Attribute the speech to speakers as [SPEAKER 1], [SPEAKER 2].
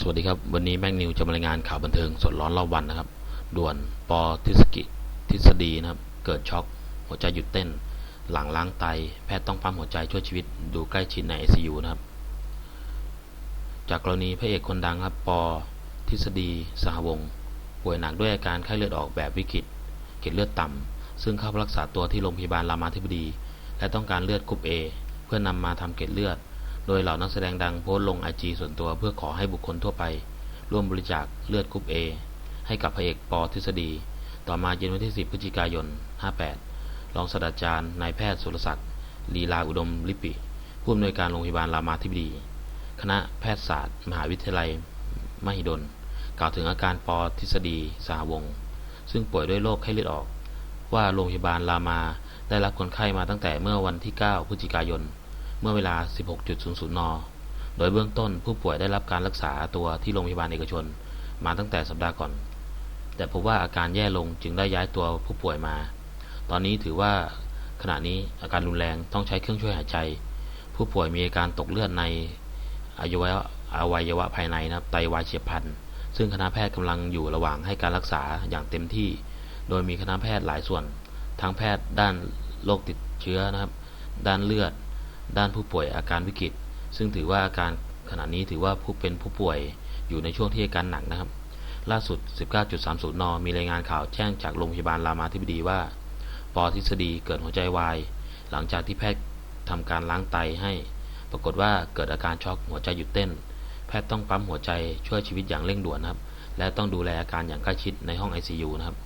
[SPEAKER 1] สวัสดีครับ วันนี้แม็กนิวจะมารายงานข่าวบันเทิงสดร้อนรอบวันนะครับ ด่วนปอทฤษกิทฤษฎีนะครับ เกิดช็อก หัวใจหยุดเต้น หลังล้างไต แพทย์ต้องปั๊มหัวใจช่วยชีวิต ดูใกล้ชิดใน ICU นะครับ จากกรณีพระเอกคนดังครับ ปอทฤษฎีสหวงศ์ป่วยหนักด้วยอาการไข้เลือดออกแบบวิกฤตเกล็ดเลือดต่ำซึ่งเข้ารักษาตัวที่โรงพยาบาลรามาธิบดี และต้องการเลือดกรุ๊ป A เพื่อนำมาทำเกล็ดเลือด โดยเหล่านักแสดงดังโพสต์ลงไอจีส่วนตัวเพื่อขอให้บุคคลทั่วไป ร่วมบริจาคเลือดกรุ๊ป A ให้กับพระเอกปอทฤษฎี ต่อมาเย็นวันที่ 10 พฤศจิกายน 58 รองศาสตราจารย์นายแพทย์สุรศักดิ์ลีลาอุดมลิปิผู้อำนวยการโรงพยาบาลรามาธิบดี คณะแพทยศาสตร์ มหาวิทยาลัย มหิดล กล่าวถึงอาการปอทฤษฎีสหวง ซึ่งป่วยด้วยโรคไข้เลือดออก ว่าโรงพยาบาลรามาได้รับคนไข้มาตั้งแต่เมื่อวันที่ 9 พฤศจิกายน เมื่อเวลา 16.00 น โดยเบื้องต้นผู้ป่วยได้รับการรักษาตัวที่โรงพยาบาลเอกชน มาตั้งแต่สัปดาห์ก่อน แต่พบว่าอาการแย่ลงจึงได้ย้ายตัวผู้ป่วยมา ตอนนี้ถือว่าขณะนี้อาการรุนแรงต้องใช้เครื่องช่วยหายใจ ผู้ป่วยมีอาการตกเลือดในอววะอวัยวะภายในนะครับไตวายเฉียบพลัน ซึ่งคณะแพทย์กำลังอยู่ระหว่างให้การรักษาอย่างเต็มที่ โดยมีคณะแพทย์หลายส่วน ทั้งแพทย์ด้านโรคติดเชื้อนะครับ ด้านเลือด ด้านผู้ป่วยอาการวิกฤต ซึ่งถือว่าอาการขณะนี้ถือว่าผู้เป็นผู้ป่วยอยู่ในช่วงที่อาการหนักนะครับ ล่าสุด 19.30 น มีรายงานข่าวแจ้งจากโรงพยาบาลรามาธิบดีว่า ปอทฤษฎีเกิดหัวใจวาย หลังจากที่แพทย์ทำการล้างไตให้ ปรากฏว่าเกิดอาการช็อกหัวใจหยุดเต้น แพทย์ต้องปั๊มหัวใจช่วยชีวิตอย่างเร่งด่วนนะครับ และต้องดูแลอาการอย่างใกล้ชิดในห้อง ICU นะครับ